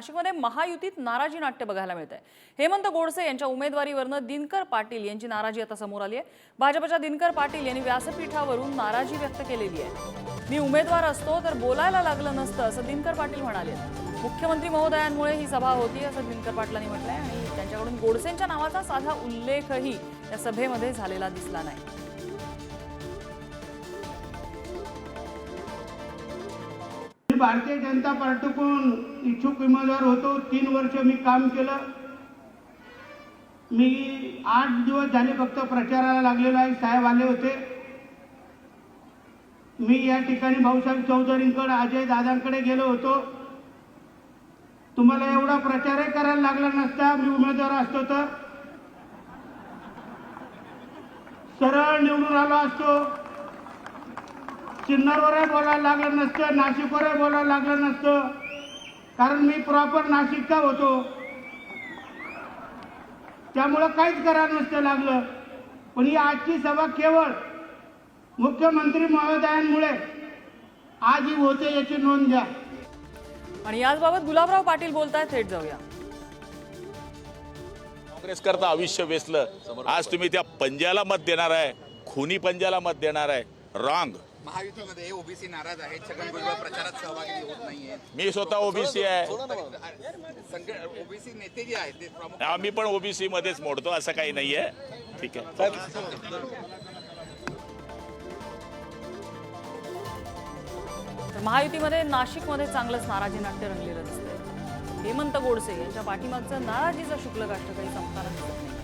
नाशिकमध्ये महायुतीत नाराजी नाट्य बघायला मिळत आहे हेमंत गोडसे यांच्या उमेदवारीवरनं दिनकर पाटील यांची नाराजी आता समोर आली आहे. भाजपच्या दिनकर पाटील यांनी व्यासपीठावरून नाराजी व्यक्त केलेली आहे. मी उमेदवार असतो तर बोलायला लागलं नसतं असं दिनकर पाटील म्हणाले मुख्यमंत्री महोदयांमुळे ही सभा होती असं दिनकर पाटलांनी म्हटलंय. आणि त्यांच्याकडून गोडसेंच्या नावाचा साधा उल्लेखही या सभेमध्ये झालेला दिसला नाही. भारतीय जनता पार्टीकडून इच्छुक उमेदवार होतो. तीन वर्ष मी काम केलं. मी आठ दिवस झाले फक्त प्रचाराला लागलेलो आहे. साहेब आले होते. मी या ठिकाणी भाऊसाहेब चौधरींकडे अजय दादांकडे गेलो होतो. तुम्हाला एवढा प्रचारही करायला लागला नसता. मी उमेदवार असतो तर. सरळ निवडून आलो असतो. सिन्नरवरही बोलायला लागलं नसतं नाशिकवरही बोलायला लागलं नसतं. कारण मी प्रॉपर नाशिकचा होतो. त्यामुळं काहीच करायला नसतं लागलं. पण ही आजची सभा केवळ मुख्यमंत्री महोदयांमुळे आज ही होते याची नोंद घ्या. आणि याचबाबत गुलाबराव पाटील बोलतायत थेट जाऊया. काँग्रेस करता आयुष्य वेचलं. आज तुम्ही त्या पंजाला मत देणार आहे खुनी पंजाला मत देणार आहे. रॉंग. महायुतीमध्ये ओबीसी नाराज आहेत छगन भुजबळ प्रचारात सहभागी होत नाहीये. मी स्वतः ओबीसी आहे. ओबीसी नेते जे आहेत ते प्रमुख आम्ही पण ओबीसी मध्येच मोडतो असं काही नाहीये. ठीक आहे. महायुतीमध्ये नाशिकमध्ये चांगलंच नाराजी नाट्य रंगलेलं दिसतंय. हेमंत गोडसे यांच्या पाठीमागचं नाराजीचं शुक्ल काष्ट काही संपताना दिसत नाही.